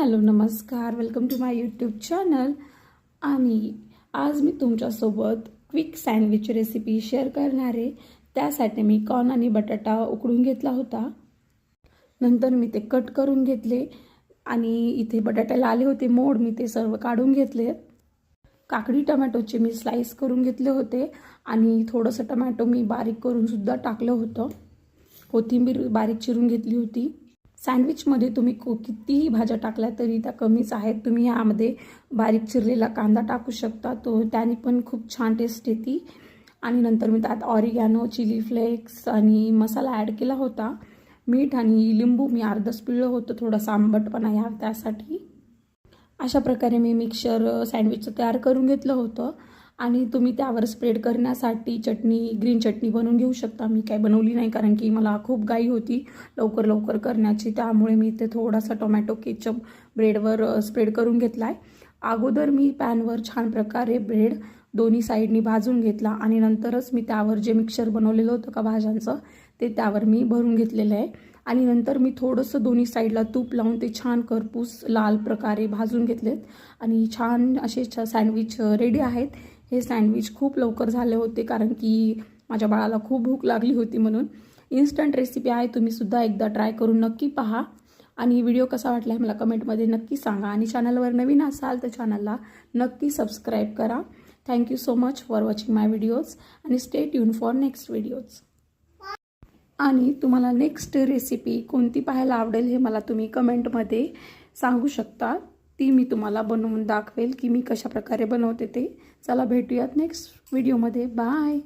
Hello नमस्कार. Welcome to my YouTube channel आणि आज मी तुमच्यासोबत क्विक सँडविच रेसिपी शेअर करणार आहे. त्यासाठी मी कॉर्न आणि बटाटा उकडून घेतला होता. नंतर मी ते कट करून घेतले आणि इथे बटाट्याला आले होते. मोड मी ते सर्व काढून घेतले. काकडी टमॅटोचे मी स्लाईस करून घेतले होते आणि थोडंसं टमॅटो मी बारीक करूनसुद्धा टाकलं होतं. कोथिंबीर बारीक चिरून घेतली होती. सँडविचमध्ये तुम्ही को कितीही भाज्या टाकल्या तरी त्या कमीच आहेत. तुम्ही यामध्ये बारीक चिरलेला कांदा टाकू शकता. तो त्याने पण खूप छान टेस्ट येते. आणि नंतर मी त्यात ऑरिगॅनो चिली फ्लेक्स आणि मसाला ॲड केला होता. मीठ आणि लिंबू मी अर्धच पिळलं होतं. थोडासा आंबटपणा या त्यासाठी. अशा प्रकारे मी मिक्सर सँडविचचं तयार करून घेतलं होतं. आणि तुम्ही त्यावर स्प्रेड करण्यासाठी चटणी ग्रीन चटणी बनवून घेऊ शकता. मी काही बनवली नाही कारण की मला खूप गाई होती लवकर लवकर करण्याची. त्यामुळे मी ते थोडासा टोमॅटो केचप ब्रेडवर स्प्रेड करून घेतला आहे अगोदर मी पॅनवर छान प्रकारे ब्रेड दोन्ही साईडनी भाजून घेतला आणि नंतरच मी त्यावर जे मिक्सर बनवलेलं होतं का भाज्यांचं ते त्यावर मी भरून घेतलेलं आहे. आणि नंतर मी थोडंसं दोन्ही साईडला तूप लावून ते छान करपूस लाल प्रकारे भाजून घेतलेत. आणि छान असे छ सँडविच रेडी आहेत. हे सँडविच खूप लवकर झाले होते कारण की माझ्या बाळाला खूप भूक लागली होती म्हणून. इन्स्टंट रेसिपी आहे तुम्हीसुद्धा एकदा ट्राय करून नक्की पहा. आणि व्हिडिओ कसा वाटला आहे मला कमेंटमध्ये नक्की सांगा. आणि चॅनलवर नवीन असाल तर चॅनलला नक्की सबस्क्राईब करा. Thank you so much for watching my videos आणि stay tune for next videos आणि तुम्हाला नेक्स्ट रेसिपी कोणती पाहायला आवडेल हे मला तुम्ही कमेंटमध्ये सांगू शकता. ती मी तुम्हाला बनवून दाखवेल की मी कशा प्रकारे बनवते ते. चला भेटूयात नेक्स्ट व्हिडिओमध्ये बाय